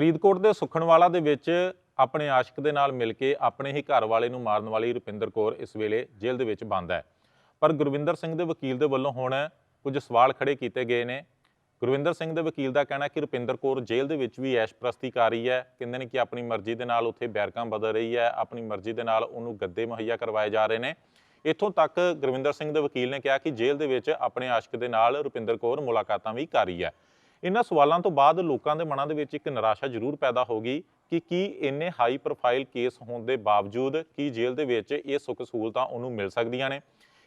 ਫਰੀਦਕੋਟ ਦੇ ਸੁਖਣਵਾਲਾ ਦੇ ਵਿੱਚ ਆਪਣੇ ਆਸ਼ਿਕ ਦੇ ਨਾਲ ਮਿਲ ਕੇ ਆਪਣੇ ਹੀ ਘਰ ਵਾਲੇ ਨੂੰ ਮਾਰਨ ਵਾਲੀ ਰੁਪਿੰਦਰ ਕੌਰ ਇਸ ਵੇਲੇ ਜੇਲ੍ਹ ਦੇ ਵਿੱਚ ਬੰਦ ਹੈ। ਪਰ ਗੁਰਵਿੰਦਰ ਸਿੰਘ ਦੇ ਵਕੀਲ ਦੇ ਵੱਲੋਂ ਹੁਣ ਕੁਝ ਸਵਾਲ ਖੜੇ ਕੀਤੇ ਗਏ ਨੇ। ਗੁਰਵਿੰਦਰ ਸਿੰਘ ਦੇ ਵਕੀਲ ਦਾ ਕਹਿਣਾ ਕਿ ਰੁਪਿੰਦਰ ਕੌਰ ਜੇਲ੍ਹ ਦੇ ਵਿੱਚ ਵੀ ਐਸ਼ਪ੍ਰਸਤੀ ਕਰ ਰਹੀ ਹੈ। ਕਹਿੰਦੇ ਨੇ ਕਿ ਆਪਣੀ ਮਰਜ਼ੀ ਦੇ ਨਾਲ ਉੱਥੇ ਬੈਰਕਾਂ ਬਦਲ ਰਹੀ ਹੈ, ਆਪਣੀ ਮਰਜ਼ੀ ਦੇ ਨਾਲ ਉਹਨੂੰ ਗੱਦੇ ਮੁਹੱਈਆ ਕਰਵਾਏ ਜਾ ਰਹੇ ਨੇ। ਇੱਥੋਂ ਤੱਕ ਗੁਰਵਿੰਦਰ ਸਿੰਘ ਦੇ ਵਕੀਲ ਨੇ ਕਿਹਾ ਕਿ ਜੇਲ੍ਹ ਦੇ ਵਿੱਚ ਆਪਣੇ ਆਸ਼ਿਕ ਦੇ ਨਾਲ ਰੁਪਿੰਦਰ ਕੌਰ ਮੁਲਾਕਾਤਾਂ ਵੀ ਕਰ ਰਹੀ ਹੈ। ਇਹਨਾਂ ਸਵਾਲਾਂ ਤੋਂ ਬਾਅਦ ਲੋਕਾਂ ਦੇ ਮਨਾਂ ਦੇ ਵਿੱਚ ਇੱਕ ਨਿਰਾਸ਼ਾ ਜ਼ਰੂਰ ਪੈਦਾ ਹੋ ਗਈ ਕਿ ਕੀ ਇੰਨੇ ਹਾਈ ਪ੍ਰੋਫਾਈਲ ਕੇਸ ਹੋਣ ਦੇ ਬਾਵਜੂਦ ਕੀ ਜੇਲ੍ਹ ਦੇ ਵਿੱਚ ਇਹ ਸੁੱਖ ਸਹੂਲਤਾਂ ਉਹਨੂੰ ਮਿਲ ਸਕਦੀਆਂ ਨੇ।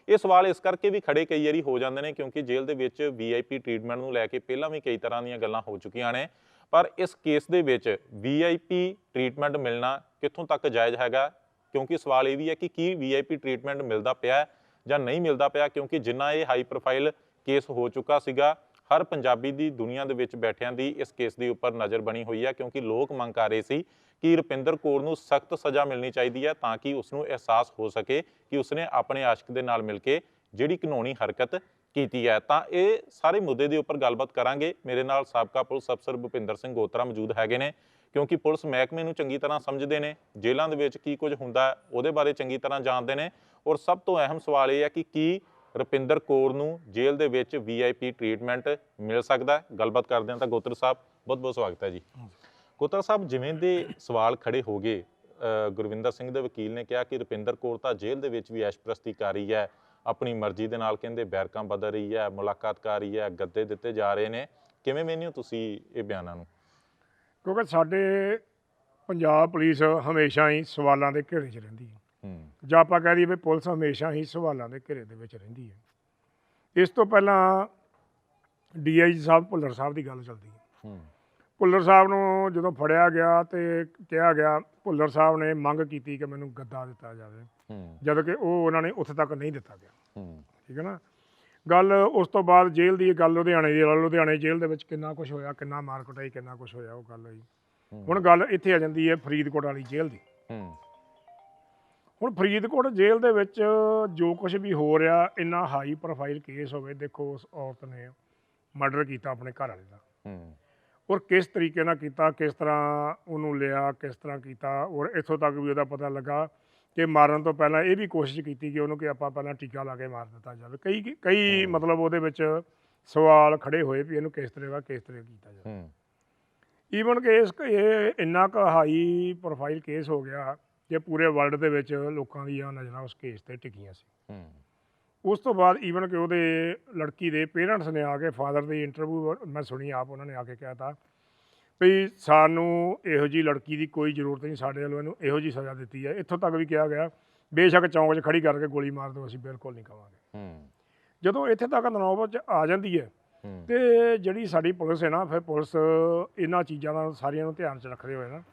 ਇਹ ਸਵਾਲ ਇਸ ਕਰਕੇ ਵੀ ਖੜੇ ਕਈ ਵਾਰੀ ਹੋ ਜਾਂਦੇ ਨੇ ਕਿਉਂਕਿ ਜੇਲ੍ਹ ਦੇ ਵਿੱਚ ਵੀਆਈਪੀ ਟ੍ਰੀਟਮੈਂਟ ਨੂੰ ਲੈ ਕੇ ਪਹਿਲਾਂ ਵੀ ਕਈ ਤਰ੍ਹਾਂ ਦੀਆਂ ਗੱਲਾਂ ਹੋ ਚੁੱਕੀਆਂ ਨੇ। ਪਰ ਇਸ ਕੇਸ ਦੇ ਵਿੱਚ ਵੀਆਈਪੀ ਟ੍ਰੀਟਮੈਂਟ ਮਿਲਣਾ ਕਿੱਥੋਂ ਤੱਕ ਜਾਇਜ਼ ਹੈਗਾ? ਕਿਉਂਕਿ ਸਵਾਲ ਇਹ ਵੀ ਹੈ ਕਿ ਕੀ ਵੀਆਈਪੀ ਟ੍ਰੀਟਮੈਂਟ ਮਿਲਦਾ ਪਿਆ ਜਾਂ ਨਹੀਂ ਮਿਲਦਾ ਪਿਆ ਕਿਉਂਕਿ ਜਿੰਨਾ ਇਹ ਹਾਈ ਪ੍ਰੋਫਾਈਲ ਕੇਸ ਹੋ ਚੁੱਕਾ ਸੀਗਾ ਹਰ ਪੰਜਾਬੀ ਦੀ ਦੁਨੀਆ ਦੇ ਵਿੱਚ ਬੈਠਿਆਂ ਦੀ ਇਸ ਕੇਸ ਦੇ ਉੱਪਰ ਨਜ਼ਰ ਬਣੀ ਹੋਈ ਹੈ ਕਿਉਂਕਿ ਲੋਕ ਮੰਗ ਕਰ ਰਹੇ ਸੀ ਕਿ ਰੁਪਿੰਦਰ ਕੌਰ ਨੂੰ ਸਖਤ ਸਜ਼ਾ ਮਿਲਣੀ ਚਾਹੀਦੀ ਹੈ ਤਾਂ ਕਿ ਉਸ ਨੂੰ ਅਹਿਸਾਸ ਹੋ ਸਕੇ ਕਿ ਉਸਨੇ ਆਪਣੇ ਆਸ਼ਿਕ ਦੇ ਨਾਲ ਮਿਲ ਕੇ ਜਿਹੜੀ ਘਨੋਣੀ ਹਰਕਤ ਕੀਤੀ ਹੈ ਤਾਂ ਇਹ ਸਾਰੇ ਮੁੱਦੇ ਦੇ ਉੱਪਰ ਗੱਲਬਾਤ ਕਰਾਂਗੇ। ਮੇਰੇ ਨਾਲ ਸਾਬਕਾ ਪੁਲਿਸ ਅਫਸਰ ਭੁਪਿੰਦਰ ਸਿੰਘ ਗੋਤਰਾ ਮੌਜੂਦ ਹੈਗੇ ਨੇ, ਕਿਉਂਕਿ ਪੁਲਿਸ ਮਹਿਕਮੇ ਨੂੰ ਚੰਗੀ ਤਰ੍ਹਾਂ ਸਮਝਦੇ ਨੇ, ਜੇਲ੍ਹਾਂ ਦੇ ਵਿੱਚ ਕੀ ਕੁਝ ਹੁੰਦਾ ਉਹਦੇ ਬਾਰੇ ਚੰਗੀ ਤਰ੍ਹਾਂ ਜਾਣਦੇ ਨੇ। ਔਰ ਸਭ ਤੋਂ ਅਹਿਮ ਸਵਾਲ ਇਹ ਹੈ ਕਿ ਕੀ ਰੁਪਿੰਦਰ ਕੌਰ ਨੂੰ ਜੇਲ੍ਹ ਦੇ ਵਿੱਚ ਵੀਆਈਪੀ ਟ੍ਰੀਟਮੈਂਟ ਮਿਲ ਸਕਦਾ ਹੈ। ਗੱਲਬਾਤ ਕਰਦੇ ਹਾਂ ਤਾਂ ਗੋਤਰ ਸਾਹਿਬ, ਬਹੁਤ ਬਹੁਤ ਸਵਾਗਤ ਹੈ ਜੀ। ਗੋਤਰ ਸਾਹਿਬ, ਜਿਵੇਂ ਦੇ ਸਵਾਲ ਖੜੇ ਹੋ ਗਏ ਗੁਰਵਿੰਦਰ ਸਿੰਘ ਦੇ ਵਕੀਲ ਨੇ ਕਿਹਾ ਕਿ ਰੁਪਿੰਦਰ ਕੌਰ ਤਾਂ ਜੇਲ੍ਹ ਦੇ ਵਿੱਚ ਵੀ ਐਸ਼ਪ੍ਰਸਤੀ ਕਰ ਰਹੀ ਹੈ, ਆਪਣੀ ਮਰਜ਼ੀ ਦੇ ਨਾਲ ਕਹਿੰਦੇ ਬੈਰਕਾਂ ਬਦਲ ਰਹੀ ਹੈ, ਮੁਲਾਕਾਤ ਕਰ ਰਹੀ ਹੈ, ਗੱਦੇ ਦਿੱਤੇ ਜਾ ਰਹੇ ਨੇ। ਕਿਵੇਂ ਵੇਖਦੇ ਹੋ ਤੁਸੀਂ ਇਹ ਬਿਆਨਾਂ ਨੂੰ? ਕਿਉਂਕਿ ਸਾਡੇ ਪੰਜਾਬ ਪੁਲਿਸ ਹਮੇਸ਼ਾ ਹੀ ਸਵਾਲਾਂ ਦੇ ਘੇਰੇ 'ਚ ਰਹਿੰਦੀ ਹੈ। ਜਾਂ ਆਪਾਂ ਕਹਿ ਦਈਏ ਵੀ ਪੁਲਿਸ ਹਮੇਸ਼ਾ ਹੀ ਸਵਾਲਾਂ ਦੇ ਘੇਰੇ ਦੇ ਵਿੱਚ ਰਹਿੰਦੀ ਹੈ। ਇਸ ਤੋਂ ਪਹਿਲਾਂ ਡੀਆਈਜੀ ਸਾਹਿਬ ਭੁੱਲਰ ਸਾਹਿਬ ਦੀ ਗੱਲ ਚੱਲਦੀ ਹੈ। ਭੁੱਲਰ ਸਾਹਿਬ ਨੂੰ ਜਦੋਂ ਫੜਿਆ ਗਿਆ ਤੇ ਕਿਹਾ ਗਿਆ ਭੁੱਲਰ ਸਾਹਿਬ ਨੇ ਮੰਗ ਕੀਤੀ ਕਿ ਮੈਨੂੰ ਗੱਦਾ ਦਿੱਤਾ ਜਾਵੇ। ਜਦ ਕਿ ਉਹ ਉਹਨਾਂ ਨੇ ਉੱਥੇ ਤੱਕ ਨਹੀਂ ਦਿੱਤਾ ਗਿਆ। ਠੀਕ ਹੈ ਨਾ? ਗੱਲ ਉਸ ਤੋਂ ਬਾਅਦ ਜੇਲ੍ਹ ਦੀ ਗੱਲ ਲੁਧਿਆਣੇ ਦੀ ਲੁਧਿਆਣੇ ਜੇਲ੍ਹ ਦੇ ਵਿੱਚ ਕਿੰਨਾ ਕੁਝ ਹੋਇਆ ਕਿੰਨਾ ਮਾਰ ਕੁਟਾਈ ਕਿੰਨਾ ਕੁਝ ਹੋਇਆ ਉਹ ਗੱਲ ਹੋਈ। ਹੂੰ। ਹੁਣ ਗੱਲ ਇੱਥੇ ਆ ਜਾਂਦੀ ਹੈ ਫਰੀਦਕੋਟ ਵਾਲੀ ਜੇਲ੍ਹ ਦੀ। ਹੁਣ ਫਰੀਦਕੋਟ ਜੇਲ੍ਹ ਦੇ ਵਿੱਚ ਜੋ ਕੁਝ ਵੀ ਹੋ ਰਿਹਾ ਇੰਨਾ ਹਾਈ ਪ੍ਰੋਫਾਈਲ ਕੇਸ ਹੋਵੇ ਦੇਖੋ ਉਸ ਔਰਤ ਨੇ ਮਰਡਰ ਕੀਤਾ ਆਪਣੇ ਘਰ ਵਾਲੇ ਦਾ। ਹੂੰ। ਔਰ ਕਿਸ ਤਰੀਕੇ ਨਾਲ ਕੀਤਾ ਕਿਸ ਤਰ੍ਹਾਂ ਉਹਨੂੰ ਲਿਆ ਕਿਸ ਤਰ੍ਹਾਂ ਕੀਤਾ ਔਰ ਇੱਥੋਂ ਤੱਕ ਵੀ ਉਹਦਾ ਪਤਾ ਲੱਗਾ ਕਿ ਮਾਰਨ ਤੋਂ ਪਹਿਲਾਂ ਇਹ ਵੀ ਕੋਸ਼ਿਸ਼ ਕੀਤੀ ਕਿ ਉਹਨੂੰ ਕਿ ਆਪਾਂ ਪਹਿਲਾਂ ਟੀਕਾ ਲਾ ਕੇ ਮਾਰ ਦਿੱਤਾ ਜਾਵੇ। ਕਈ ਕਈ ਮਤਲਬ ਉਹਦੇ ਵਿੱਚ ਸਵਾਲ ਖੜੇ ਹੋਏ ਵੀ ਇਹਨੂੰ ਕਿਸ ਤਰ੍ਹਾਂ ਕਿਸ ਤਰ੍ਹਾਂ ਕੀਤਾ ਜਾਵੇ। ਹੂੰ। ਈਵਨ ਕਿ ਇਸ ਇਹ ਇੰਨਾ ਕੁ ਹਾਈ ਪ੍ਰੋਫਾਈਲ ਕੇਸ ਹੋ ਗਿਆ ਕਿ ਪੂਰੇ ਵਰਲਡ ਦੇ ਵਿੱਚ ਲੋਕਾਂ ਦੀਆਂ ਨਜ਼ਰਾਂ ਉਸ ਕੇਸ ਤੇ ਟਿਕੀਆਂ ਸੀ। ਹੂੰ। ਉਸ ਤੋਂ ਬਾਅਦ ਈਵਨ ਕਿ ਉਹਦੇ ਲੜਕੀ ਦੇ ਪੇਰੈਂਟਸ ਨੇ ਆ ਕੇ ਫਾਦਰ ਦੀ ਇੰਟਰਵਿਊ ਮੈਂ ਸੁਣੀ ਆਪ ਉਹਨਾਂ ਨੇ ਆ ਕੇ ਕਿਹਾ ਤਾ ਵੀ ਸਾਨੂੰ ਇਹੋ ਜੀ ਲੜਕੀ ਦੀ ਕੋਈ ਜ਼ਰੂਰਤ ਨਹੀਂ ਸਾਡੇ ਵੱਲੋਂ ਇਹਨੂੰ ਇਹੋ ਜੀ ਸਜ਼ਾ ਦਿੱਤੀ ਹੈ ਇੱਥੋਂ ਤੱਕ ਵੀ ਕਿਹਾ ਗਿਆ ਬੇਸ਼ੱਕ ਚੌਂਕ 'ਚ ਖੜੀ ਕਰਕੇ ਗੋਲੀ ਮਾਰ ਦਿਓ ਅਸੀਂ ਬਿਲਕੁਲ ਨਹੀਂ ਕਵਾਂਗੇ। ਹੂੰ। ਜਦੋਂ ਇੱਥੇ ਤੱਕ ਨੌਬਤ 'ਚ ਆ ਜਾਂਦੀ ਹੈ। ਤੇ ਜਿਹੜੀ ਸਾਡੀ ਪੁਲਿਸ ਹੈ ਨਾ ਫਿਰ ਪੁਲਿਸ ਇਹਨਾਂ ਚੀਜ਼ਾਂ ਦਾ ਸਾਰੀਆਂ ਨੂੰ ਧਿਆਨ 'ਚ ਰੱਖਦੇ ਹੋਏ ਨਾ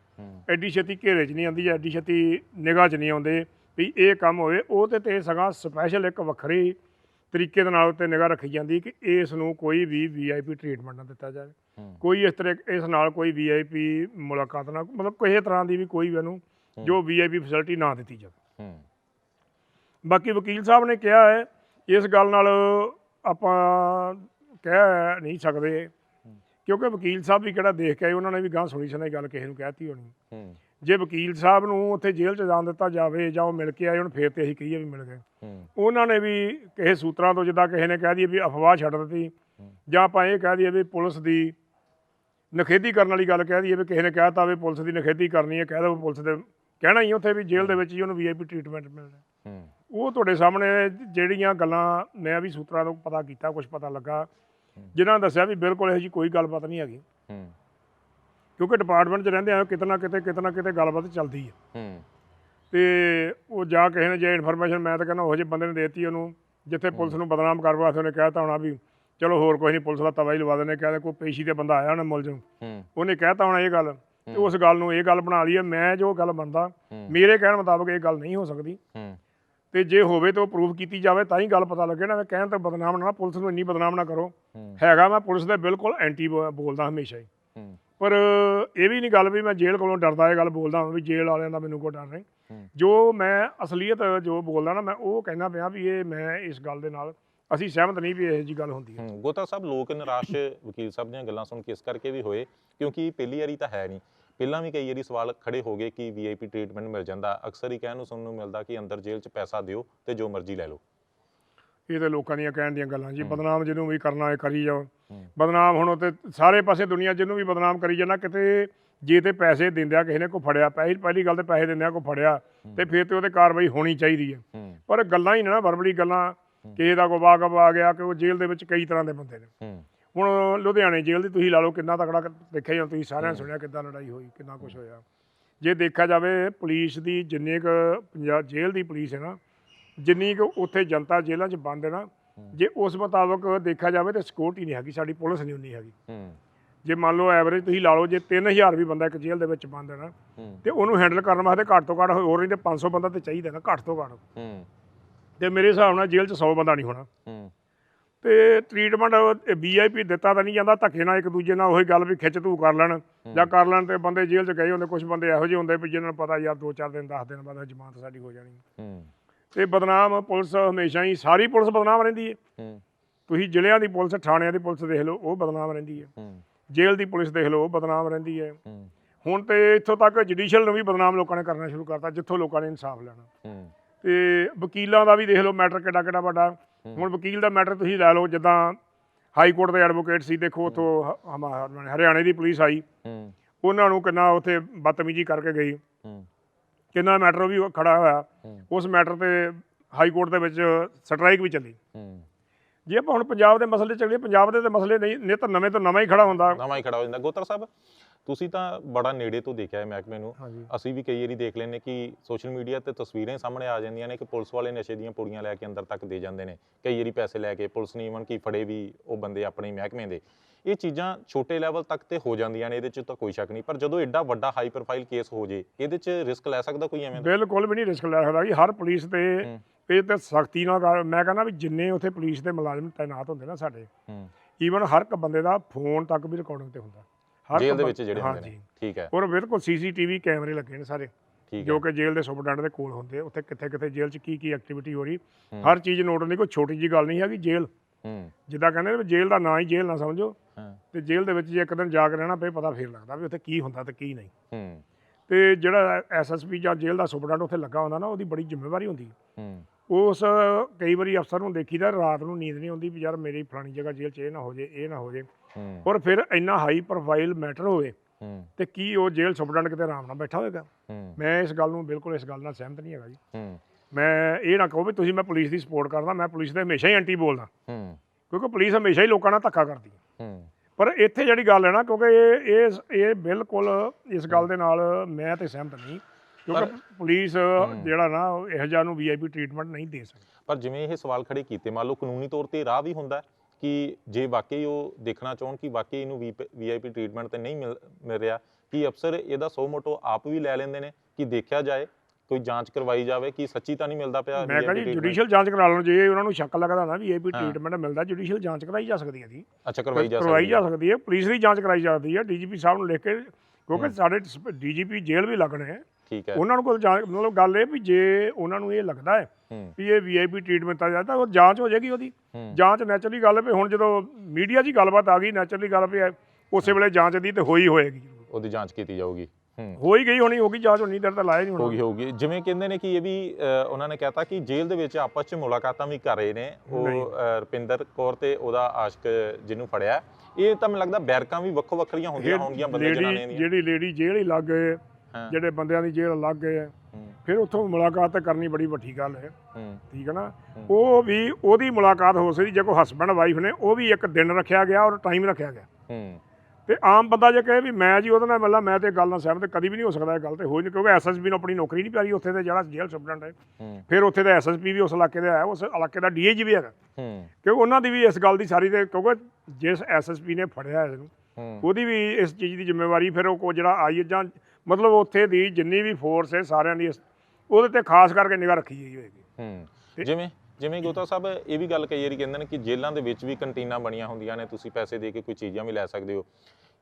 ਐਡੀ ਛੇਤੀ ਘੇਰੇ 'ਚ ਨਹੀਂ ਆਉਂਦੀ ਜਾਂ ਐਡੀ ਛੇਤੀ ਨਿਗਾਹ 'ਚ ਨਹੀਂ ਆਉਂਦੇ ਵੀ ਇਹ ਕੰਮ ਹੋਵੇ ਉਹ ਤੇ ਤੇ ਸਗਾ ਸਪੈਸ਼ਲ ਇੱਕ ਵੱਖਰੀ ਤਰੀਕੇ ਦੇ ਨਾਲ ਉੱਤੇ ਨਿਗਾਹ ਰੱਖੀ ਜਾਂਦੀ ਕਿ ਇਸ ਨੂੰ ਕੋਈ ਵੀ ਵੀਆਈਪੀ ਟ੍ਰੀਟਮੈਂਟ ਨਾ ਦਿੱਤਾ ਜਾਵੇ। ਕੋਈ ਇਸ ਤਰ੍ਹਾਂ ਇਸ ਨਾਲ ਕੋਈ ਵੀਆਈਪੀ ਮੁਲਾਕਾਤ ਨਾ ਮਤਲਬ ਕਿਸੇ ਤਰ੍ਹਾਂ ਦੀ ਵੀ ਕੋਈ ਵੀ ਇਹਨੂੰ ਜੋ ਵੀਆਈਪੀ ਫੈਸਿਲਿਟੀ ਨਾ ਦਿੱਤੀ ਜਾਵੇ। ਬਾਕੀ ਵਕੀਲ ਸਾਹਿਬ ਨੇ ਕਿਹਾ ਹੈ ਇਸ ਗੱਲ ਨਾਲ ਆਪਾਂ ਕਹਿ ਨਹੀਂ ਸਕਦੇ ਕਿਉਂਕਿ ਵਕੀਲ ਸਾਹਿਬ ਵੀ ਕਿਹੜਾ ਦੇਖ ਕੇ ਆਏ ਉਹਨਾਂ ਨੇ ਵੀ ਗਾਂ ਸੁਣੀ ਸੁਣਾਈ ਗੱਲ ਕਿਸੇ ਨੂੰ ਕਹਿਤੀ ਹੋਣੀ। ਹੂੰ। ਜੇ ਵਕੀਲ ਸਾਹਿਬ ਨੂੰ ਉੱਥੇ ਜੇਲ੍ਹ 'ਚ ਜਾਣ ਦਿੱਤਾ ਜਾਵੇ ਜਾਂ ਉਹ ਮਿਲ ਕੇ ਆਏ ਹੁਣ ਫੇਰ ਤੇ ਅਸੀਂ ਕਹੀਏ ਵੀ ਮਿਲ ਗਏ। ਉਹਨਾਂ ਨੇ ਵੀ ਕਿਸੇ ਸੂਤਰਾਂ ਤੋਂ ਜਿੱਦਾਂ ਕਿਸੇ ਨੇ ਕਹਿ ਦਈਏ ਵੀ ਅਫਵਾਹ ਛੱਡ ਦਿੱਤੀ ਜਾਂ ਆਪਾਂ ਇਹ ਕਹਿ ਦਈਏ ਵੀ ਪੁਲਿਸ ਦੀ ਨਖੇਦੀ ਕਰਨ ਵਾਲੀ ਗੱਲ ਕਹਿ ਦਈਏ ਵੀ ਕਿਸੇ ਨੇ ਕਹਿਤਾ ਵੀ ਪੁਲਿਸ ਦੀ ਨਖੇਦੀ ਕਰਨੀ ਹੈ ਕਹਿ ਦੋ ਪੁਲਿਸ ਦੇ ਕਹਿਣਾ ਹੀ ਉੱਥੇ ਵੀ ਜੇਲ੍ਹ ਦੇ ਵਿੱਚ ਹੀ ਉਹਨੂੰ ਵੀਆਈਪੀ ਟ੍ਰੀਟਮੈਂਟ ਮਿਲਣਾ ਹੂੰ। ਉਹ ਤੁਹਾਡੇ ਸਾਹਮਣੇ ਜਿਹੜੀਆਂ ਗੱਲਾਂ ਮੈਂ ਵੀ ਸੂਤਰਾਂ ਤੋਂ ਪਤਾ ਕੀਤਾ ਕੁਝ ਪਤਾ ਲੱਗਾ। ਜਿਨ੍ਹਾਂ ਨੇ ਦੱਸਿਆ ਵੀ ਬਿਲਕੁਲ ਇਹੋ ਜੀ ਕੋਈ ਗੱਲਬਾਤ ਨਹੀਂ ਹੈਗੀ। ਹੂੰ। ਕਿਉਂਕਿ ਡਿਪਾਰਟਮੈਂਟ 'ਚ ਰਹਿੰਦੇ ਆ ਕਿਤੇ ਨਾ ਕਿਤੇ ਕਿਤੇ ਨਾ ਕਿਤੇ ਗੱਲਬਾਤ ਚੱਲਦੀ ਹੈ ਹੂੰ। ਤੇ ਉਹ ਜਾ ਕਿਸੇ ਨੇ ਜੇ ਇਨਫੋਰਮੇਸ਼ਨ ਮੈਂ ਤਾਂ ਕਹਿੰਦਾ ਉਹ ਜਿਹੇ ਬੰਦੇ ਨੇ ਦੇਤੀ ਉਹਨੂੰ ਜਿੱਥੇ ਪੁਲਿਸ ਨੂੰ ਬਦਨਾਮ ਕਰਨ ਵਾਸਤੇ ਉਹਨੇ ਕਹਿਤਾ ਹੋਣਾ ਵੀ ਚਲੋ ਹੋਰ ਕੋਈ ਨਹੀਂ ਪੁਲਿਸ ਦਾ ਤਵਾ ਹੀ ਲਵਾ ਦਿੰਦੇ ਕਹਿੰਦੇ ਕੋਈ ਪੇਸ਼ੀ ਤੇ ਬੰਦਾ ਆਇਆ ਹੋਣਾ ਮੁਲਜ਼ਮ। ਉਹਨੇ ਕਹਿਤਾ ਹੋਣਾ ਇਹ ਗੱਲ ਤੇ ਉਸ ਗੱਲ ਨੂੰ ਇਹ ਗੱਲ ਬਣਾ ਲਈ ਹੈ ਮੈਂ ਜੋ ਗੱਲ ਮੰਨਦਾ ਮੇਰੇ ਕਹਿਣ ਮੁਤਾਬਕ ਇਹ ਗੱਲ ਨਹੀਂ ਹੋ ਸਕਦੀ। ਤੇ ਜੇ ਹੋਵੇ ਤਾਂ ਉਹ ਪ੍ਰੂਫ ਕੀਤੀ ਜਾਵੇ ਤਾਂ ਹੀ ਗੱਲ ਪਤਾ ਲੱਗੇ ਨਾ ਮੈਂ ਕਹਿਣ ਤਾਂ ਬਦਨਾਮ ਨਾ ਪੁਲਿਸ ਨੂੰ ਇੰਨੀ ਬਦਨਾਮ ਨਾ ਕਰੋ। ਹੈਗਾ ਮੈਂ ਪੁਲਿਸ ਦੇ ਬਿਲਕੁਲ ਐਂਟੀ ਬੋਲਦਾ ਹਮੇਸ਼ਾ ਹੀ। ਪਰ ਇਹ ਵੀ ਨਹੀਂ ਗੱਲ ਵੀ ਮੈਂ ਜੇਲ੍ਹ ਕੋਲੋਂ ਡਰਦਾ ਇਹ ਗੱਲ ਬੋਲਦਾ ਵੀ ਜੇਲ੍ਹ ਵਾਲਿਆਂ ਦਾ ਮੈਨੂੰ ਕੋਈ ਡਰ ਨਹੀਂ। ਜੋ ਮੈਂ ਅਸਲੀਅਤ ਜੋ ਬੋਲਦਾ ਨਾ ਮੈਂ ਉਹ ਕਹਿਣਾ ਪਿਆ ਵੀ ਇਹ ਮੈਂ ਇਸ ਗੱਲ ਦੇ ਨਾਲ ਅਸੀਂ ਸਹਿਮਤ ਨਹੀਂ ਵੀ ਇਹੋ ਜੀ ਗੱਲ ਹੁੰਦੀ ਹੂੰ। ਗੋਤਾ ਸਾਹਿਬ ਲੋਕ ਨਿਰਾਸ਼ ਵਕੀਲ ਸਾਹਿਬ ਦੀਆਂ ਗੱਲਾਂ ਸੁਣ ਕੇ ਇਸ ਕਰਕੇ ਵੀ ਹੋਏ ਕਿਉਂਕਿ ਪਹਿਲੀ ਵਾਰੀ ਤਾਂ ਹੈ ਨਹੀਂ। ਪਹਿਲਾਂ ਵੀ ਕਈ ਵਾਰੀ ਸਵਾਲ ਖੜੇ ਹੋ ਗਏ ਕਿ ਵੀਆਈਪੀ ਟ੍ਰੀਟਮੈਂਟ ਮਿਲ ਜਾਂਦਾ। ਅਕਸਰ ਹੀ ਕਹਿਣ ਨੂੰ ਸੁਣਨ ਨੂੰ ਮਿਲਦਾ ਕਿ ਅੰਦਰ ਜੇਲ੍ਹ 'ਚ ਪੈਸਾ ਦਿਓ ਤੇ ਜੋ ਮਰਜ਼ੀ ਲੈ ਲਓ। ਇਹ ਤੇ ਲੋਕਾਂ ਦੀਆਂ ਕਹਿਣ ਦੀਆਂ ਗੱਲਾਂ ਜੀ। ਬਦਨਾਮ ਜਿਹਨੂੰ ਵੀ ਕਰਨਾ ਹੈ ਕਰੀ ਜਾਓ। ਬਦਨਾਮ ਹੁਣ ਤੇ ਸਾਰੇ ਪਾਸੇ ਦੁਨੀਆ ਜਿਹਨੂੰ ਵੀ ਬਦਨਾਮ ਕਰੀ ਜਾਣਾ ਕਿਤੇ ਜੇ ਤੇ ਪੈਸੇ ਦਿੰਦਿਆਂ ਕਿਸੇ ਨੇ ਕੋ ਫੜਿਆ ਪਹਿਲੀ ਪਹਿਲੀ ਗੱਲ ਤੇ ਪੈਸੇ ਦਿੰਦਿਆਂ ਕੋ ਫੜਿਆ ਤੇ ਫਿਰ ਤੇ ਉਹਤੇ ਕਾਰਵਾਈ ਹੋਣੀ ਚਾਹੀਦੀ ਹੈ। ਪਰ ਗੱਲਾਂ ਹੀ ਨੇ ਵਰਬਲੀ ਗੱਲਾਂ। ਕਿਸੇ ਦਾ ਕੋ ਵਾਕਫ ਆ ਗਿਆ ਕਿ ਉਹ ਜੇਲ੍ਹ ਦੇ ਵਿੱਚ ਕਈ ਤਰ੍ਹਾਂ ਦੇ ਬੰਦੇ ਨੇ। ਹੁਣ ਲੁਧਿਆਣੇ ਜੇਲ੍ਹ ਦੀ ਤੁਸੀਂ ਲਾ ਲਓ ਕਿੰਨਾ ਤਕੜਾ ਦੇਖਿਆ ਜਾਂ ਤੁਸੀਂ ਸਾਰਿਆਂ ਸੁਣਿਆ ਕਿੱਦਾਂ ਲੜਾਈ ਹੋਈ ਕਿੰਨਾ ਕੁਝ ਹੋਇਆ। ਜੇ ਦੇਖਿਆ ਜਾਵੇ ਪੁਲਿਸ ਦੀ ਜਿੰਨੀ ਕੁ ਪੰਜਾਬ ਜੇਲ੍ਹ ਦੀ ਪੁਲਿਸ ਹੈ ਨਾ ਜਿੰਨੀ ਕੁ ਉੱਥੇ ਜਨਤਾ ਜੇਲ੍ਹਾਂ 'ਚ ਬੰਦ ਹੈ ਨਾ ਜੇ ਉਸ ਮੁਤਾਬਕ ਦੇਖਿਆ ਜਾਵੇ ਤਾਂ ਸਿਕਿਉਰਿਟੀ ਨਹੀਂ ਹੈਗੀ ਸਾਡੀ ਪੁਲਿਸ ਨਹੀਂ ਉਨੀ ਹੈਗੀ। ਜੇ ਮੰਨ ਲਓ ਐਵਰੇਜ ਤੁਸੀਂ ਲਾ ਲਓ ਜੇ 3000 ਵੀ ਬੰਦਾ ਇੱਕ ਜੇਲ੍ਹ ਦੇ ਵਿੱਚ ਬੰਦ ਹੈ ਨਾ ਤੇ ਉਹਨੂੰ ਹੈਂਡਲ ਕਰਨ ਵਾਸਤੇ ਘੱਟ ਤੋਂ ਘੱਟ ਹੋਰ ਨਹੀਂ ਤੇ 500 ਬੰਦਾ ਤੇ ਚਾਹੀਦਾ ਨਾ ਘੱਟ ਤੋਂ ਘੱਟ। ਤੇ ਮੇਰੇ ਹਿਸਾਬ ਨਾਲ ਜੇਲ੍ਹ 'ਚ 100 ਬੰਦਾ ਨਹੀਂ ਹੋਣਾ। ਤੇ ਟ੍ਰੀਟਮੈਂਟ ਵੀਆਈਪੀ ਦਿੱਤਾ ਤਾਂ ਨਹੀਂ ਜਾਂਦਾ ਧੱਕੇ ਨਾਲ ਇੱਕ ਦੂਜੇ ਨਾਲ ਉਹੀ ਗੱਲ ਵੀ ਖਿੱਚ ਧੂ ਕਰ ਲੈਣ ਜਾਂ ਕਰ ਲੈਣ ਤੇ ਬੰਦੇ ਜੇਲ੍ਹ 'ਚ ਗਏ ਹੁੰਦੇ ਕੁਝ ਬੰਦੇ ਇਹੋ ਜਿਹੇ ਹੁੰਦੇ ਵੀ ਜਿਹਨਾਂ ਨੂੰ ਪਤਾ ਯਾਰ 2-4 ਦਿਨ 10 ਦਿਨ ਬਾਅਦ ਜ਼ਮਾਨਤ ਸਾਡੀ ਹੋ ਜਾਣੀ। ਤੇ ਬਦਨਾਮ ਪੁਲਿਸ ਹਮੇਸ਼ਾ ਹੀ ਸਾਰੀ ਪੁਲਿਸ ਬਦਨਾਮ ਰਹਿੰਦੀ ਹੈ। ਤੁਸੀਂ ਜ਼ਿਲ੍ਹਿਆਂ ਦੀ ਪੁਲਿਸ ਥਾਣਿਆਂ ਦੀ ਪੁਲਿਸ ਦੇਖ ਲਓ ਉਹ ਬਦਨਾਮ ਰਹਿੰਦੀ ਹੈ। ਜੇਲ੍ਹ ਦੀ ਪੁਲਿਸ ਦੇਖ ਲਓ ਉਹ ਬਦਨਾਮ ਰਹਿੰਦੀ ਹੈ। ਹੁਣ ਤੇ ਇੱਥੋਂ ਤੱਕ ਜੁਡੀਸ਼ੀਅਲ ਨੂੰ ਵੀ ਬਦਨਾਮ ਲੋਕਾਂ ਨੇ ਕਰਨਾ ਸ਼ੁਰੂ ਕਰਤਾ ਜਿੱਥੋਂ ਲੋਕਾਂ ਨੇ ਇਨਸਾਫ ਲੈਣਾ। ਤੇ ਵਕੀਲਾਂ ਦਾ ਵੀ ਦੇਖ ਲਓ ਮੈਟਰ ਕਿੱਡਾ ਕਿੱਡਾ ਵੱਡਾ। ਹੁਣ ਵਕੀਲ ਦਾ ਮੈਟਰ ਤੁਸੀਂ ਲੈ ਲਓ ਜਿੱਦਾਂ ਹਾਈ ਕੋਰਟ ਦੇ ਐਡਵੋਕੇਟ ਸੀ ਦੇਖੋ ਉਥੋਂ ਹਰਿਆਣੇ ਦੀ ਪੁਲਿਸ ਆਈ। ਹੂੰ। ਉਹਨਾਂ ਨੂੰ ਕਿੰਨਾ ਉੱਥੇ ਬਦਤਮੀਜੀ ਕਰਕੇ ਗਈ। ਹੂੰ। ਕਿੰਨਾ ਮੈਟਰ ਵੀ ਖੜਾ ਹੋਇਆ। ਉਸ ਮੈਟਰ ਤੇ ਹਾਈ ਕੋਰਟ ਦੇ ਵਿੱਚ ਸਟ੍ਰਾਈਕ ਵੀ ਚੱਲੀ। ਜੇ ਆਪਾਂ ਹੁਣ ਪੰਜਾਬ ਦੇ ਮਸਲੇ ਚੱਲੀਏ ਪੰਜਾਬ ਦੇ ਤੇ ਮਸਲੇ ਨਹੀਂ ਨਿਤ ਨਵੇਂ ਤੋਂ ਨਵਾਂ ਹੀ ਖੜਾ ਹੁੰਦਾ। ਨਵਾਂ ਹੀ ਖੜਾ ਹੋ ਜਾਂਦਾ। ਗੋਤਰ ਸਾਹਿਬ? ਤੁਸੀਂ ਤਾਂ ਬੜਾ ਨੇੜੇ ਤੋਂ ਦੇਖਿਆ ਹੈ ਮਹਿਕਮੇ ਨੂੰ। ਹਾਂਜੀ। ਅਸੀਂ ਵੀ ਕਈ ਵਾਰੀ ਦੇਖ ਲੈਂਦੇ ਕਿ ਸੋਸ਼ਲ ਮੀਡੀਆ ਤੇ ਤਸਵੀਰਾਂ ਹੀ ਸਾਹਮਣੇ ਆ ਜਾਂਦੀਆਂ ਨੇ ਕਿ ਪੁਲਿਸ ਵਾਲੇ ਨਸ਼ੇ ਦੀਆਂ ਪੁੜੀਆਂ ਲੈ ਕੇ ਅੰਦਰ ਤੱਕ ਦੇ ਜਾਂਦੇ ਨੇ। ਕਈ ਵਾਰੀ ਪੈਸੇ ਲੈ ਕੇ ਪੁਲਿਸ ਨੇ ਇਵਨ ਕੀ ਫੜੇ ਵੀ ਉਹ ਬੰਦੇ ਆਪਣੇ ਹੀ ਮਹਿਕਮੇ ਦੇ। ਇਹ ਚੀਜ਼ਾਂ ਛੋਟੇ ਲੈਵਲ ਤੱਕ ਤੇ ਹੋ ਜਾਂਦੀਆਂ ਨੇ ਇਹਦੇ 'ਚ ਤਾਂ ਕੋਈ ਸ਼ੱਕ ਨਹੀਂ। ਪਰ ਜਦੋਂ ਐਡਾ ਵੱਡਾ ਹਾਈ ਪ੍ਰੋਫਾਈਲ ਕੇਸ ਹੋ ਜੇ ਇਹਦੇ 'ਚ ਰਿਸਕ ਲੈ ਸਕਦਾ ਕੋਈ ਐਵੇਂ ਦਾ? ਬਿਲਕੁਲ ਵੀ ਨਹੀਂ ਰਿਸਕ ਲੈ ਸਕਦਾ ਜੀ। ਹਰ ਪੁਲਿਸ ਤੇ। ਇਹ ਤੇ ਸਖਤੀ ਨਾਲ ਮੈਂ ਕਹਿੰਦਾ ਵੀ ਜਿੰਨੇ ਉੱਥੇ ਪੁਲਿਸ ਦੇ ਮੁਲਾਜ਼ਮ ਤਾਇਨਾਤ ਹੁੰਦੇ ਨਾ ਸਾਡੇ ਈਵਨ ਹਰ ਇੱਕ ਬੰਦੇ ਦਾ ਫੋਨ ਤੱਕ ਵੀ ਰਿਕਾਰਡਿੰਗ ਤੇ ਹੁੰਦਾ। ਜੇਲ੍ਹ ਦੇ ਵਿੱਚ ਜਿਹੜੇ ਹੁੰਦੇ। ਨੇ। ਠੀਕ ਹੈ। ਔਰ ਬਿਲਕੁਲ ਸੀਸੀਟੀਵੀ ਕੈਮਰੇ ਲੱਗੇ ਨੇ ਸਾਰੇ ਜੋ ਕਿ ਜੇਲ੍ਹ ਦੇ ਸੁਪਰਡੈਂਟ ਦੇ ਕੋਲ ਹੁੰਦੇ। ਉੱਥੇ ਕਿੱਥੇ ਕਿੱਥੇ ਜੇਲ੍ਹ 'ਚ ਕੀ ਕੀ ਐਕਟੀਵਿਟੀ ਹੋ ਰਹੀ। ਹਰ ਚੀਜ਼ ਨੋਟ ਹੁੰਦੀ ਕੋਈ ਛੋਟੀ ਜੀ ਗੱਲ ਨਹੀਂ ਹੈਗੀ ਜੇਲ੍ਹ। ਜਿੱਦਾਂ ਕਹਿੰਦੇ ਨੇ ਜੇਲ੍ਹ ਦਾ ਨਾਂ ਹੀ ਜੇਲ੍ਹ ਨਾ ਸਮਝੋ। ਤੇ ਜੇਲ੍ਹ ਦੇ ਵਿੱਚ ਜੇ ਇੱਕ ਦਿਨ ਜਾ ਕੇ ਰਹਿਣਾ ਪਏ ਪਤਾ ਫੇਰ ਲੱਗਦਾ ਵੀ ਉੱਥੇ ਕੀ ਹੁੰਦਾ ਤੇ ਕੀ ਨਹੀਂ। ਤੇ ਜਿਹੜਾ ਐਸਐਸਪੀ ਜਾਂ ਜੇਲ੍ਹ ਦਾ ਸੁਪਰਡੈਂਟ ਉੱਥੇ ਲੱਗਾ ਹੁੰਦਾ ਨਾ ਉਹਦੀ ਬੜੀ ਜ਼ਿੰਮੇਵਾਰੀ ਹੁੰਦੀ। ਉਸ ਕਈ ਵਾਰੀ ਅਫਸਰ ਨੂੰ ਦੇਖੀਦਾ ਰਾਤ ਨੂੰ ਨੀਂਦ ਨਹੀਂ ਆਉਂਦੀ ਵੀ ਯਾਰ ਮੇਰੀ ਫਲਾਣੀ ਜਗ੍ਹਾ ਜੇਲ੍ਹ 'ਚ ਇਹ ਨਾ ਹੋ ਜੇ ਇਹ ਨਾ ਹੋ ਜੇ। ਔਰ ਫਿਰ ਇੰਨਾ ਹਾਈ ਪ੍ਰੋਫਾਈਲ ਮੈਟਰ ਹੋਵੇ ਤੇ ਕੀ ਉਹ ਜੇਲ੍ਹ ਸੁਪਰਡੈਂਟ ਕਿਤੇ ਆਰਾਮ ਨਾਲ ਬੈਠਾ ਹੋਵੇਗਾ? ਮੈਂ ਇਸ ਗੱਲ ਨੂੰ ਬਿਲਕੁਲ ਇਸ ਗੱਲ ਨਾਲ ਸਹਿਮਤ ਨਹੀਂ ਹੈਗਾ ਜੀ। ਮੈਂ ਇਹ ਨਾ ਕਹੋ ਵੀ ਤੁਸੀਂ ਮੈਂ ਪੁਲਿਸ ਦੀ ਸਪੋਰਟ ਕਰਦਾ ਮੈਂ ਪੁਲਿਸ ਦੇ ਹਮੇਸ਼ਾ ਹੀ ਐਂਟੀ ਬੋਲਦਾ। ਕਿਉਂਕਿ ਪੁਲਿਸ ਹਮੇਸ਼ਾ ਹੀ ਲੋਕਾਂ ਨਾਲ ਧੱਕਾ ਕਰਦੀ ਹੈ। ਪਰ ਇੱਥੇ ਜਿਹੜੀ ਗੱਲ ਹੈ ਨਾ ਕਿਉਂਕਿ ਇਹ ਇਹ ਇਹ ਬਿਲਕੁਲ ਇਸ ਗੱਲ ਦੇ ਨਾਲ ਮੈਂ ਤੇ ਸਹਿਮਤ ਨਹੀਂ ਕਿਉਂਕਿ ਪੁਲਿਸ ਜਿਹੜਾ ਨਾ ਇਹੋ ਜਿਹਾ ਨੂੰ ਵੀਆਈਪੀ ਟ੍ਰੀਟਮੈਂਟ ਨਹੀਂ ਦੇ ਸਕਦੀ। ਪਰ ਜਿਵੇਂ ਇਹ ਸਵਾਲ ਖੜੇ ਕੀਤੇ ਮੰਨ ਲਓ ਕਾਨੂੰਨੀ ਤੌਰ ਤੇ ਰਾਹ ਵੀ ਹੁੰਦਾ ਹੈ। ਕਿ ਜੇ ਵਾਕਈ ਉਹ ਦੇਖਣਾ ਚਾਹਣ ਕਿ ਵਾਕਈ ਇਹਨੂੰ ਵੀਆਈਪੀ ਟ੍ਰੀਟਮੈਂਟ ਤੇ ਨਹੀਂ ਮਿਲ ਮਿਲ ਰਿਹਾ ਕਿ ਅਫਸਰ ਇਹਦਾ ਸੌ ਮੋਟੋ ਆਪ ਵੀ ਲੈ ਲੈਂਦੇ ਨੇ ਕਿ ਦੇਖਿਆ ਜਾਏ ਕੋਈ ਜਾਂਚ ਕਰਵਾਈ ਜਾਵੇ ਕਿ ਸੱਚੀ ਤਾਂ ਨਹੀਂ ਮਿਲਦਾ ਪਿਆ ਮੈਂ ਕਹਿੰਦਾ? ਜੁਡੀਸ਼ੀਅਲ ਜਾਂਚ ਕਰਾ ਲੈਣ ਜੇ ਉਹਨਾਂ ਨੂੰ ਸ਼ੱਕ ਲੱਗਦਾ ਨਾ ਵੀ ਵੀਆਈਪੀ ਟ੍ਰੀਟਮੈਂਟ ਮਿਲਦਾ ਜੁਡੀਸ਼ੀਅਲ ਜਾਂਚ ਕਰਾਈ ਜਾ ਸਕਦੀ ਹੈ ਜੀ। ਅੱਛਾ ਕਰਵਾਈ ਜਾ ਕਰਵਾਈ ਸਕਦੀ ਹੈ। ਜਾ ਸਕਦੀ ਹੈ ਪੁਲਿਸ ਦੀ ਜਾਂਚ ਕਰਾਈ ਜਾ ਸਕਦੀ ਹੈ ਡੀਜੀਪੀ ਸਾਹਿਬ ਨੂੰ ਲਿਖ ਕੇ ਕਿਉਂਕਿ ਸਾਡੇ ਡੀਜੀਪੀ ਜੇਲ੍ਹ ਵੀ ਲੱਗਣੇ ਹੈ ਠੀਕ ਹੈ। ਉਹਨਾਂ ਨੂੰ ਕੋਲ ਜਾਂਚ ਮਤਲਬ ਗੱਲ ਇਹ ਵੀ ਜੇ ਉਹਨਾਂ ਨੂੰ ਇਹ ਲੱਗਦਾ ਹੈ ਵੀ ਇਹ ਵੀਆਈਪੀ ਟ੍ਰੀਟਮੈਂਟ ਆ ਜਾਂਦਾ ਉਹ ਜਾਂਚ ਹੋ ਜਾਏਗੀ ਉਹਦੀ। ਜਾਂਚ ਨੈਚੁਰਲੀ ਗੱਲ ਹੈ ਵੀ ਹੁਣ ਜਦੋਂ ਮੀਡੀਆ 'ਚ ਹੀ ਗੱਲਬਾਤ ਆ ਗਈ ਨੈਚੁਰਲੀ ਗੱਲ ਵੀ ਉਸੇ ਵੇਲੇ ਜਾਂਚ ਦੀ ਤੇ ਹੋਈ ਹੋਏਗੀ। ਉਹਦੀ ਜਾਂਚ ਕੀਤੀ ਜਾਊਗੀ। ਹੂੰ। ਹੋ ਗਈ ਹੋਣੀ ਹੋਗੀ ਜਾਂਚ ਹੋਣੀ ਦਰ ਤਾਂ ਲਾਇਆ ਨਹੀਂ ਹੋਣਾ। ਹੋਗੀ ਹੋਗੀ ਜਿਵੇਂ ਕਹਿੰਦੇ ਨੇ ਕਿ ਇਹ ਵੀ ਉਹਨਾਂ ਨੇ ਕਹਿਤਾ ਕਿ ਜੇਲ੍ਹ ਦੇ ਵਿੱਚ ਆਪਸ ਚ ਮੁਲਾਕਾਤਾਂ ਵੀ ਕਰ ਰਹੇ ਨੇ। ਉਹ ਰੁਪਿੰਦਰ ਕੌਰ ਤੇ ਉਹਦਾ ਆਸ਼ਕ ਜਿਹਨੂੰ ਫੜਿਆ। ਇਹ ਤਾਂ ਮੈਨੂੰ ਲੱਗਦਾ ਬੈਰਕਾਂ ਵੀ ਵੱਖੋ ਵੱਖਰੀਆਂ ਹੁੰਦੀਆਂ ਹੋਣਗੀਆਂ ਬੰਦੇ ਜਨਾਨੇ ਲੇਡੀ ਦੀਆਂ। ਜਿਹੜੀ ਲੇਡੀ ਜੇਲ੍ਹ ਹੀ ਲੱਗ। ਜਿਹੜੇ ਬੰਦਿਆਂ ਦੀ ਜੇਲ੍ਹ ਲੱਗ ਗਏ ਹੈ, ਫਿਰ ਉੱਥੋਂ ਮੁਲਾਕਾਤ ਤਾਂ ਕਰਨੀ ਬੜੀ ਵੱਡੀ ਗੱਲ ਹੈ। ਠੀਕ ਹੈ ਨਾ? ਉਹ ਵੀ ਉਹਦੀ ਮੁਲਾਕਾਤ ਹੋ ਸਕਦੀ ਜੇ ਕੋਈ ਹਸਬੰਡ ਵਾਈਫ ਨੇ ਉਹ ਵੀ ਇੱਕ ਦਿਨ ਰੱਖਿਆ ਗਿਆ ਔਰ ਟਾਈਮ ਰੱਖਿਆ ਗਿਆ। ਤੇ ਆਮ ਬੰਦਾ ਜੇ ਕਹੇ ਵੀ ਮੈਂ ਜੀ ਉਹਦੇ ਨਾਲ ਮਿਲਾਂ ਮੈਂ ਤੇ ਗੱਲ ਨਾਲ ਸਹਿਮਤ ਕਦੀ ਵੀ ਨਹੀਂ ਹੋ ਸਕਦਾ ਇਹ ਗੱਲ ਤੇ ਹੋਈ ਨਹੀਂ ਕਿਉਂਕਿ ਐਸਐਸਪੀ ਨੂੰ ਆਪਣੀ ਨੌਕਰੀ ਨਹੀਂ ਪਿਆਰੀ ਉੱਥੇ ਤੇ ਜਿਹੜਾ ਜੇਲ੍ਹ ਸੁਪਰਡੈਂਟ ਹੈ। ਫਿਰ ਉੱਥੇ ਦਾ ਐਸਐਸਪੀ ਵੀ ਉਸ ਇਲਾਕੇ ਦਾ ਹੈ ਉਸ ਇਲਾਕੇ ਦਾ ਡੀਏਜੀ ਵੀ ਹੈਗਾ। ਕਿਉਂਕਿ ਉਹਨਾਂ ਦੀ ਵੀ ਇਸ ਗੱਲ ਦੀ ਸਾਰੀ ਤੇ ਕਿਉਂਕਿ ਜਿਸ ਐਸਐਸਪੀ ਨੇ ਫੜਿਆ ਇਹਨੂੰ ਉਹਦੀ ਵੀ ਇਸ ਚੀਜ਼ ਦੀ ਜ਼ਿੰਮੇਵਾਰੀ ਫਿਰ ਉਹ ਜਿਹੜਾ ਆਈ ਜਾਂ ਮਤਲਬ ਉੱਥੇ ਦੀ ਜਿੰਨੀ ਵੀ ਫੋਰਸ ਹੈ ਸਾਰਿਆਂ ਦੀ ਉਹਦੇ ਤੇ ਖਾਸ ਕਰਕੇ ਨਿਗਾਹ ਰੱਖੀ ਗਈ ਹੋਏਗੀ। ਹੂੰ ਜਿਵੇਂ ਜਿਵੇਂ ਗੋਤਾ ਸਾਹਿਬ ਇਹ ਵੀ ਗੱਲ ਕਈ ਵਾਰੀ ਕਹਿੰਦੇ ਨੇ ਕਿ ਜੇਲ੍ਹਾਂ ਦੇ ਵਿੱਚ ਵੀ ਕੰਟੀਨਾਂ ਬਣੀਆਂ ਹੁੰਦੀਆਂ ਨੇ ਤੁਸੀਂ ਪੈਸੇ ਦੇ ਕੇ ਕੋਈ ਚੀਜ਼ਾਂ ਵੀ ਲੈ ਸਕਦੇ ਹੋ।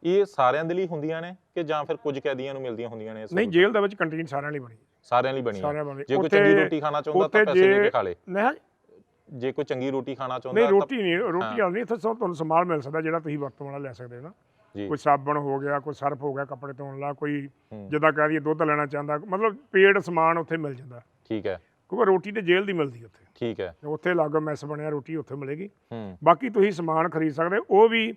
ਇਹ ਸਾਰਿਆਂ ਦੇ ਲਈ ਹੁੰਦੀਆਂ ਨੇ ਕਿ ਜਾਂ ਫਿਰ ਕੁਝ ਕੈਦੀਆਂ ਨੂੰ ਮਿਲਦੀਆਂ ਹੁੰਦੀਆਂ ਨੇ ਨਹੀਂ? ਜੇਲ੍ਹ ਦੇ ਵਿੱਚ ਕੰਟੀਨ ਸਾਰਿਆਂ ਲਈ ਬਣੀ ਸਾਰਿਆਂ ਲਈ ਵਾਲੀ ਜੇ ਕੋਈ ਚੰਗੀ ਰੋਟੀ ਖਾਣਾ ਚਾਹੁੰਦਾ ਤਾਂ ਪੈਸੇ ਦੇ ਕੇ ਖਾ ਲੇ। ਨਹੀਂ ਜੇ ਕੋਈ ਚੰਗੀ ਰੋਟੀ ਖਾਣਾ ਚਾਹੁੰਦਾ ਨਹੀਂ ਰੋਟੀ ਨਹੀਂ ਰੋਟੀ ਨਹੀਂ ਇੱਥੇ ਸਭ ਤੁਹਾਨੂੰ ਸਮਾਨ ਮਿਲ ਸਕਦਾ ਜਿਹੜਾ ਤੁਸੀਂ ਵਰਤੋਂ ਵਾਲਾ ਲੈ ਸਕਦੇ ਹੋ ਨਾ। ਕੋਈ ਸਾਬਣ ਹੋ ਗਿਆ ਕੋਈ ਸਰਫ ਹੋ ਗਿਆ ਕੱਪੜੇ ਧੋਣ ਵਾਲਾ ਕੋਈ ਹੂੰ। ਜਿੱਦਾਂ ਕਹਿ ਦਈਏ ਦੁੱਧ ਲੈਣਾ ਚਾਹੁੰਦਾ ਮਤਲਬ ਪੇਡ ਸਮਾਨ ਉੱਥੇ ਮਿਲ ਜਾਂਦਾ। ਠੀਕ ਹੈ। ਕਿਉਂਕਿ ਰੋਟੀ ਤੇ ਜੇਲ੍ਹ ਦੀ ਮਿਲਦੀ ਉੱਥੇ। ਠੀਕ ਹੈ। ਉੱਥੇ ਲਾਗੋ ਮੈਸ ਬਣਿਆ ਰੋਟੀ ਉੱਥੇ ਮਿਲੇਗੀ। ਹੂੰ। ਬਾਕੀ ਤੁਸੀਂ ਸਮਾਨ ਖਰੀਦ ਸਕਦੇ ਉਹ ਵੀ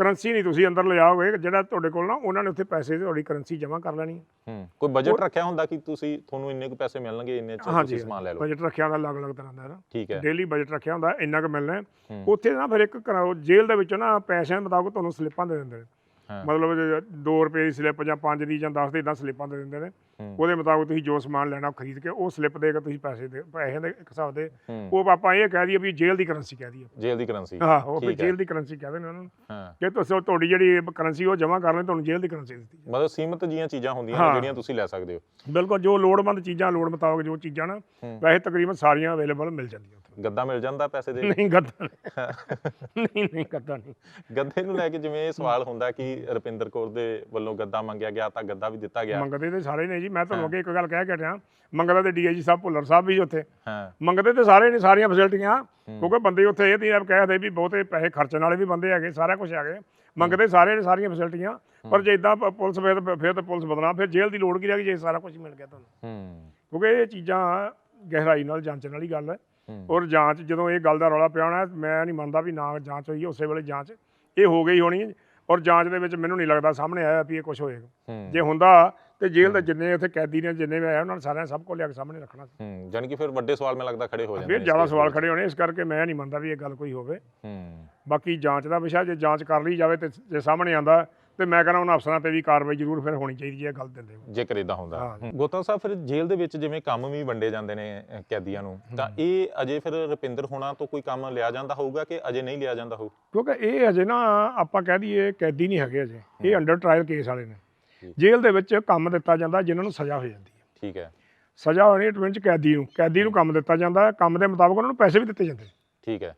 ਕਰੰਸੀ ਨਹੀਂ ਤੁਸੀਂ ਅੰਦਰ ਲਿਜਾਓਗੇ ਜਿਹੜਾ ਤੁਹਾਡੇ ਕੋਲ ਨਾ ਉਹਨਾਂ ਨੇ ਉੱਥੇ ਪੈਸੇ ਤੁਹਾਡੀ ਕਰੰਸੀ ਜਮ੍ਹਾਂ ਕਰ ਲੈਣੀ ਹੈ। ਕੋਈ ਬਜਟ ਰੱਖਿਆ ਹੁੰਦਾ ਕਿ ਤੁਸੀਂ ਤੁਹਾਨੂੰ ਇੰਨੇ ਕੁ ਪੈਸੇ ਮਿਲਣਗੇ ਇੰਨੇ ਚ ਤੁਸੀਂ ਸਮਾਨ ਲੈ ਲਓ ਬਜਟ ਰੱਖਿਆ ਹੁੰਦਾ ਅਲੱਗ-ਅਲੱਗ ਤਰ੍ਹਾਂ ਦਾ ਨਾ ਠੀਕ ਹੈ ਡੇਲੀ ਬਜਟ ਰੱਖਿਆ ਹੁੰਦਾ ਇੰਨਾ ਕੁ ਮਿਲਣਾ। ਉੱਥੇ ਨਾ ਫਿਰ ਇੱਕ ਜੇਲ੍ਹ ਦੇ ਵਿੱਚੋਂ ਨਾ ਪੈਸਿਆਂ ਮੁਤਾਬਕ ਤੁਹਾਨੂੰ ਸਲਿੱਪਾਂ ਦੇ ਦਿੰਦੇ ਨੇ। ਮਤਲਬ 2 ਰੁਪਏ ਦੀ ਸਲਿੱਪ ਜਾਂ 5 ਦੀ ਜਾਂ 10 ਦੀ ਇਦਾਂ ਸਲਿੱਪਾਂ ਦੇ ਦਿੰਦੇ ਨੇ। ਉਹਦੇ ਮੁਤਾਬਕ ਤੁਸੀਂ ਜੋ ਸਮਾਨ ਲੈਣਾ ਖਰੀਦ ਕੇ ਉਹ ਸਲਿੱਪ ਦੇ ਕੇ ਤੁਸੀਂ ਪੈਸੇ ਦੇ ਪੈਸਿਆਂ ਦੇ ਇੱਕ ਹਿਸਾਬ ਦੇ ਉਹ ਆਪਾਂ ਇਹ ਕਹਿ ਦਈਏ ਵੀ ਜੇਲ੍ਹ ਦੀ ਕਰੰਸੀ ਕਹਿ ਦਈਏ ਜੇਲ੍ਹ ਦੀ ਕਰੰਸੀ। ਹਾਂ ਉਹ ਵੀ। ਜੇਲ੍ਹ ਦੀ ਕਰੰਸੀ ਕਹਿੰਦੇ ਨੇ ਉਹਨਾਂ ਨੂੰ। ਕਿ ਤੁਸੀਂ ਤੁਹਾਡੀ ਜਿਹੜੀ ਕਰੰਸੀ ਉਹ ਜਮ੍ਹਾਂ ਕਰ ਲੈ ਤੁਹਾਨੂੰ ਜੇਲ੍ਹ ਦੀ ਕਰੰਸੀ ਦਿੱਤੀ। ਮਤਲਬ ਸੀਮਤ ਜੀਆਂ ਚੀਜ਼ਾਂ ਹੁੰਦੀਆਂ ਨੇ। ਜਿਹੜੀਆਂ ਤੁਸੀਂ ਲੈ ਸਕਦੇ ਹੋ। ਬਿਲਕੁਲ ਜੋ ਲੋੜਵੰਦ ਚੀਜ਼ਾਂ ਲੋੜ ਮੁਤਾਬਕ ਜੋ ਚੀਜ਼ਾਂ ਨਾ। ਵੈਸੇ ਤਕਰੀਬਨ ਸਾਰੀਆਂ ਅਵੇਲੇਬਲ ਮਿਲ ਜਾਂਦੀਆਂ ਗੱਦਾ ਮਿਲ ਜਾਂਦਾ ਪੈਸੇ ਦੇ ਨਹੀਂ ਗੱਦਾ ਨਹੀਂ। ਨਹੀਂ ਨਹੀਂ ਗੱਦਾ ਨਹੀਂ। ਗੱਦੇ ਨੂੰ ਲੈ ਕੇ ਜਿਵੇਂ ਇਹ ਸਵਾਲ ਹੁੰਦਾ ਕਿ ਰੁਪਿੰਦਰ ਕੌਰ ਦੇ ਵੱਲੋਂ ਗੱਦਾ ਮੰਗਿਆ ਗਿਆ ਤਾਂ ਗੱਦਾ ਵੀ ਦਿੱਤਾ ਗਿਆ। ਮੰਗਦੇ ਤੇ ਸਾਰੇ ਨੇ ਜੀ ਮੈਂ ਤੁਹਾਨੂੰ ਅੱਗੇ ਇੱਕ ਗੱਲ ਕਹਿ ਕੇ ਹਟਿਆ ਮੰਗਦਾ ਤੇ ਡੀਆਈਜੀ ਸਾਹਿਬ ਭੁੱਲਰ ਸਾਹਿਬ ਵੀ ਉੱਥੇ। ਹਾਂ। ਮੰਗਦੇ ਤੇ ਸਾਰੇ ਨੇ ਸਾਰੀਆਂ ਫੈਸਿਲਿਟੀਆਂ ਕਿਉਂਕਿ ਬੰਦੇ ਉੱਥੇ ਇਹ ਆਪ ਕਹਿਦੇ ਵੀ ਬਹੁਤੇ ਪੈਸੇ ਖਰਚਣ ਵਾਲੇ ਵੀ ਬੰਦੇ ਹੈਗੇ ਸਾਰਾ ਕੁਝ ਹੈਗੇ। ਮੰਗਦੇ ਸਾਰੇ ਨੇ ਸਾਰੀਆਂ ਫੈਸਿਲਿਟੀਆਂ ਪਰ ਜੇ ਇਦਾਂ ਪੁਲਿਸ ਫਿਰ ਫਿਰ ਤਾਂ ਪੁਲਿਸ ਬਦਨਾਮ ਫਿਰ ਜੇਲ੍ਹ ਦੀ ਲੋੜ ਕੀ ਰਹਿ ਗਈ ਜੇ ਸਾਰਾ ਕੁਝ ਮਿਲ ਗਿਆ ਤੁਹਾਨੂੰ। ਹੂੰ। ਕਿਉਂਕਿ ਇਹ ਚੀਜ਼ਾਂ ਗਹਿਰਾਈ ਨਾਲ ਜਾਂਚਣ ਵਾਲੀ ਗੱਲ ਹੈ। ਔਰ ਜਾਂਚ ਜਦੋਂ ਇਹ ਗੱਲ ਦਾ ਰੌਲਾ ਪਿਆ ਹੋਣਾ ਮੈਂ ਨਹੀਂ ਮੰਨਦਾ ਵੀ ਨਾ ਜਾਂਚ ਹੋਈ ਉਸੇ ਵੇਲੇ ਜਾਂਚ ਇਹ ਹੋ ਗਈ ਹੋਣੀ ਹੈ। ਔਰ ਜਾਂਚ ਦੇ ਵਿੱਚ ਮੈਨੂੰ ਨਹੀਂ ਲੱਗਦਾ ਸਾਹਮਣੇ ਆਇਆ ਵੀ ਇਹ ਕੁਝ ਹੋਏਗਾ। ਜੇ ਹੁੰਦਾ ਤੇ ਜੇਲ੍ਹ ਦੇ ਜਿੰਨੇ ਉੱਥੇ ਕੈਦੀ ਨੇ ਜਿੰਨੇ ਵੀ ਆਏ ਉਹਨਾਂ ਨੇ ਸਾਰਿਆਂ ਸਭ ਕੁਝ ਲਿਆ ਕੇ ਸਾਹਮਣੇ ਰੱਖਣਾ ਸੀ। ਹੂੰ ਜਾਣੀ ਕਿ ਫਿਰ ਵੱਡੇ ਸਵਾਲ ਮੈਨੂੰ ਲੱਗਦਾ ਖੜੇ ਹੋ ਜਾਂਦੇ ਫਿਰ ਜ਼ਿਆਦਾ ਸਵਾਲ ਖੜੇ ਹੋਣੇ ਇਸ ਕਰਕੇ ਮੈਂ ਨਹੀਂ ਮੰਨਦਾ ਵੀ ਇਹ ਗੱਲ ਕੋਈ ਹੋਵੇ। ਹੂੰ। ਬਾਕੀ ਜਾਂਚ ਦਾ ਵਿਸ਼ਾ ਜੇ ਜਾਂਚ ਕਰ ਲਈ ਜਾਵੇ ਤੇ ਜੇ ਸਾਹਮਣੇ ਆਂਦਾ ਤੇ ਮੈਂ ਕਹਿੰਦਾ ਉਹਨਾਂ ਅਫਸਰਾਂ ਤੇ ਵੀ ਕਾਰਵਾਈ ਜ਼ਰੂਰ ਫਿਰ ਹੋਣੀ ਚਾਹੀਦੀ ਹੈ ਗੱਲ ਦਿੰਦੇ ਹੋਏ। ਜੇਕਰ ਇਦਾਂ ਹੁੰਦਾ। ਹਾਂ। ਗੋਤਾ ਸਾਹਿਬ ਫਿਰ ਜੇਲ੍ਹ ਦੇ ਵਿੱਚ ਜਿਵੇਂ ਕੰਮ ਵੀ ਵੰਡੇ ਜਾਂਦੇ ਨੇ ਕੈਦੀਆਂ ਨੂੰ ਤਾਂ ਇਹ ਅਜੇ ਫਿਰ ਰੁਪਿੰਦਰ ਹੋਣਾ ਤੋਂ ਕੋਈ ਕੰਮ ਲਿਆ ਜਾਂਦਾ ਹੋਊਗਾ ਕਿ ਅਜੇ ਨਹੀਂ ਲਿਆ ਜਾਂਦਾ ਹੋਊ? ਕਿਉਂਕਿ ਇਹ ਅਜੇ ਨਾ ਆਪਾਂ ਕਹਿ ਦਈਏ ਕੈਦੀ ਨਹੀਂ ਹੈਗੇ ਅਜੇ। ਇਹ ਅੰਡਰ ਟ੍ਰਾਇਲ ਕੇਸ ਵਾਲੇ ਨੇ। ਠੀਕ। ਜੇਲ੍ਹ ਦੇ ਵਿੱਚ ਕੰਮ ਦਿੱਤਾ ਜਾਂਦਾ ਜਿਨ੍ਹਾਂ ਨੂੰ ਸਜ਼ਾ ਹੋ ਜਾਂਦੀ ਹੈ। ਠੀਕ ਹੈ। ਸਜ਼ਾ ਹੋਣੀ ਟਵਿੰਚ ਕੈਦੀ ਨੂੰ। ਕੈਦੀ ਨੂੰ ਕੰਮ ਦਿੱਤਾ ਜਾਂਦਾ ਕੰਮ ਦੇ ਮੁਤਾਬਕ ਉਹਨਾਂ ਨੂੰ ਪੈਸੇ ਵੀ ਦਿੱਤੇ ਜਾਂਦੇ। ਠੀਕ ਹੈ।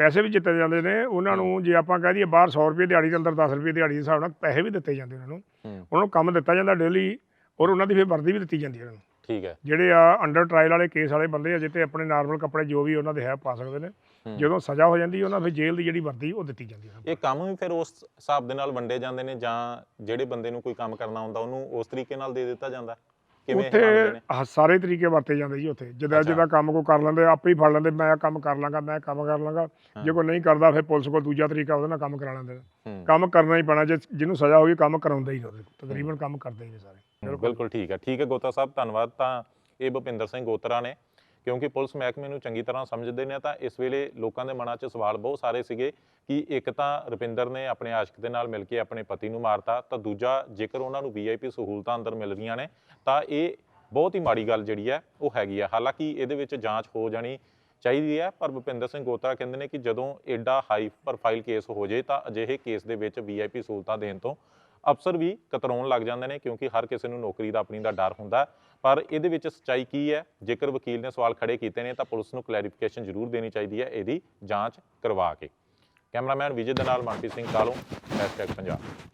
ਪੈਸੇ ਵੀ ਦਿੱਤੇ ਜਾਂਦੇ ਨੇ ਉਹਨਾਂ ਨੂੰ ਜੇ ਆਪਾਂ ਕਹਿ ਦਈਏ ਬਾਹਰ 100 ਰੁਪਏ ਦਿਹਾੜੀ ਦੇ ਅੰਦਰ 10 ਰੁਪਏ ਦਿਹਾੜੀ ਦੇ ਹਿਸਾਬ ਨਾਲ ਪੈਸੇ ਵੀ ਦਿੱਤੇ ਜਾਂਦੇ ਉਹਨਾਂ ਨੂੰ। ਉਹਨਾਂ ਨੂੰ ਕੰਮ ਦਿੱਤਾ ਜਾਂਦਾ ਡੇਲੀ ਔਰ ਉਹਨਾਂ ਦੀ ਫਿਰ ਵਰਦੀ ਵੀ ਦਿੱਤੀ ਜਾਂਦੀ ਹੈ ਉਹਨਾਂ ਨੂੰ। ਠੀਕ ਹੈ। ਜਿਹੜੇ ਆ ਅੰਡਰ ਟ੍ਰਾਇਲ ਵਾਲੇ ਕੇਸ ਵਾਲੇ ਬੰਦੇ ਅਜੇ ਤੇ ਆਪਣੇ ਨਾਰਮਲ ਕੱਪੜੇ ਜੋ ਵੀ ਉਹਨਾਂ ਦੇ ਹੈ ਪਾ ਸਕਦੇ ਨੇ। ਜਦੋਂ ਸਜ਼ਾ ਹੋ ਜਾਂਦੀ ਉਹਨਾਂ ਫਿਰ ਜੇਲ੍ਹ ਦੀ ਜਿਹੜੀ ਵਰਦੀ ਉਹ ਦਿੱਤੀ ਜਾਂਦੀ ਹੈ ਇਹ ਕੰਮ ਵੀ ਫਿਰ ਉਸ ਹਿਸਾਬ ਦੇ ਨਾਲ ਵੰਡੇ ਜਾਂਦੇ ਨੇ ਜਾਂ ਜਿਹੜੇ ਬੰਦੇ ਨੂੰ ਕੋਈ ਕੰਮ ਕਰਨਾ ਹੁੰਦਾ ਉਹਨੂੰ ਉਸ ਤਰੀਕੇ ਨਾਲ ਦੇ ਦਿੱਤਾ ਜਾਂਦਾ? ਕਿਵੇਂ ਉੱਥੇ ਵੰਡਦੇ ਨੇ? ਆਹ ਸਾਰੇ ਤਰੀਕੇ ਵਰਤੇ ਜਾਂਦੇ ਜੀ ਉੱਥੇ। ਜਿੱਦਾਂ ਅੱਛਾ। ਜਿੱਦਾਂ ਕੰਮ ਕੋ ਕਰ ਲੈਂਦੇ ਆਪੇ ਹੀ ਫੜ ਲੈਂਦੇ ਮੈਂ ਆਹ ਕੰਮ ਕਰ ਲਾਂਗਾ ਮੈਂ ਕੰਮ ਕਰ ਲਾਂਗਾ। ਜੇ ਕੋਈ ਨਹੀਂ ਕਰਦਾ ਫਿਰ ਪੁਲਿਸ ਕੋਲ ਦੂਜਾ ਤਰੀਕਾ ਉਹਦੇ ਨਾਲ ਕੰਮ ਕਰਾ ਲੈਂਦੇ ਨੇ। ਹੂੰ। ਕੰਮ ਕਰਨਾ ਹੀ ਪੈਣਾ ਜੇ ਜਿਹਨੂੰ ਸਜ਼ਾ ਹੋਈ ਕੰਮ ਕਰਾਉਂਦਾ ਹੀ ਨੇ ਉਹਦੇ। ਤਕਰੀਬਨ ਕੰਮ ਕਰਦੇ ਹੀ ਨੇ ਸਾਰੇ। ਬਿਲਕੁਲ। ਠੀਕ ਹੈ ਠੀਕ ਹੈ ਗੋਤਾ ਸਾਹਿਬ ਧੰਨਵਾਦ। ਤਾਂ ਇਹ ਭੁਪਿੰਦਰ ਸਿੰਘ ਗੋਤਰਾ ਨੇ ਕਿਉਂਕਿ ਪੁਲਿਸ ਮਹਿਕਮੇ ਨੂੰ ਚੰਗੀ ਤਰ੍ਹਾਂ ਸਮਝਦੇ ਨੇ, ਤਾਂ ਇਸ ਵੇਲੇ ਲੋਕਾਂ ਦੇ ਮਨਾਂ 'ਚ ਸਵਾਲ ਬਹੁਤ ਸਾਰੇ ਸੀਗੇ ਕਿ ਇੱਕ ਤਾਂ ਰੁਪਿੰਦਰ ਨੇ ਆਪਣੇ ਆਸ਼ਿਕ ਦੇ ਨਾਲ ਮਿਲ ਕੇ ਆਪਣੇ ਪਤੀ ਨੂੰ ਮਾਰਤਾ, ਤਾਂ ਦੂਜਾ ਜੇਕਰ ਉਹਨਾਂ ਨੂੰ ਵੀਆਈਪੀ ਸਹੂਲਤਾਂ ਅੰਦਰ ਮਿਲ ਰਹੀਆਂ ਨੇ, ਤਾਂ ਇਹ ਬਹੁਤ ਹੀ ਮਾੜੀ ਗੱਲ ਜਿਹੜੀ ਹੈ, ਉਹ ਹੈਗੀ ਹੈ ਹਾਲਾਂਕਿ ਇਹਦੇ ਵਿੱਚ ਜਾਂਚ ਹੋ ਜਾਣੀ ਚਾਹੀਦੀ ਹੈ, ਪਰ ਭੁਪਿੰਦਰ ਸਿੰਘ ਗੋਤਰਾ ਕਹਿੰਦੇ ਨੇ ਕਿ ਜਦੋਂ ਐਡਾ ਹਾਈ ਪ੍ਰੋਫਾਈਲ ਕੇਸ ਹੋ ਜੇ, ਤਾਂ ਅਜਿਹੇ ਕੇਸ ਦੇ ਵਿੱਚ ਵੀਆਈਪੀ ਸਹੂਲਤਾਂ ਦੇਣ ਤੋਂ ਅਫਸਰ ਵੀ ਕਤਰਾਉਣ ਲੱਗ ਜਾਂਦੇ ਨੇ, ਕਿਉਂਕਿ ਹਰ ਕਿਸੇ ਨੂੰ ਨੌਕਰੀ ਦਾ ਆਪਣੀ ਦਾ ਡਰ ਹੁੰਦਾ। ਪਰ ਇਹਦੇ ਵਿੱਚ ਸੱਚਾਈ ਕੀ ਹੈ? ਜੇਕਰ ਵਕੀਲ ਨੇ ਸਵਾਲ ਖੜੇ ਕੀਤੇ ਨੇ ਤਾਂ ਪੁਲਿਸ ਨੂੰ ਕਲੈਰੀਫਿਕੇਸ਼ਨ ਜ਼ਰੂਰ ਦੇਣੀ ਚਾਹੀਦੀ ਹੈ ਇਹਦੀ ਜਾਂਚ ਕਰਵਾ ਕੇ। ਕੈਮਰਾਮੈਨ ਵਿਜੇ ਦੇ ਨਾਲ ਮਨਪ੍ਰੀਤ ਸਿੰਘ ਕਾਲੋਂ ਫੈਸਟੈਕ ਪੰਜਾਬ।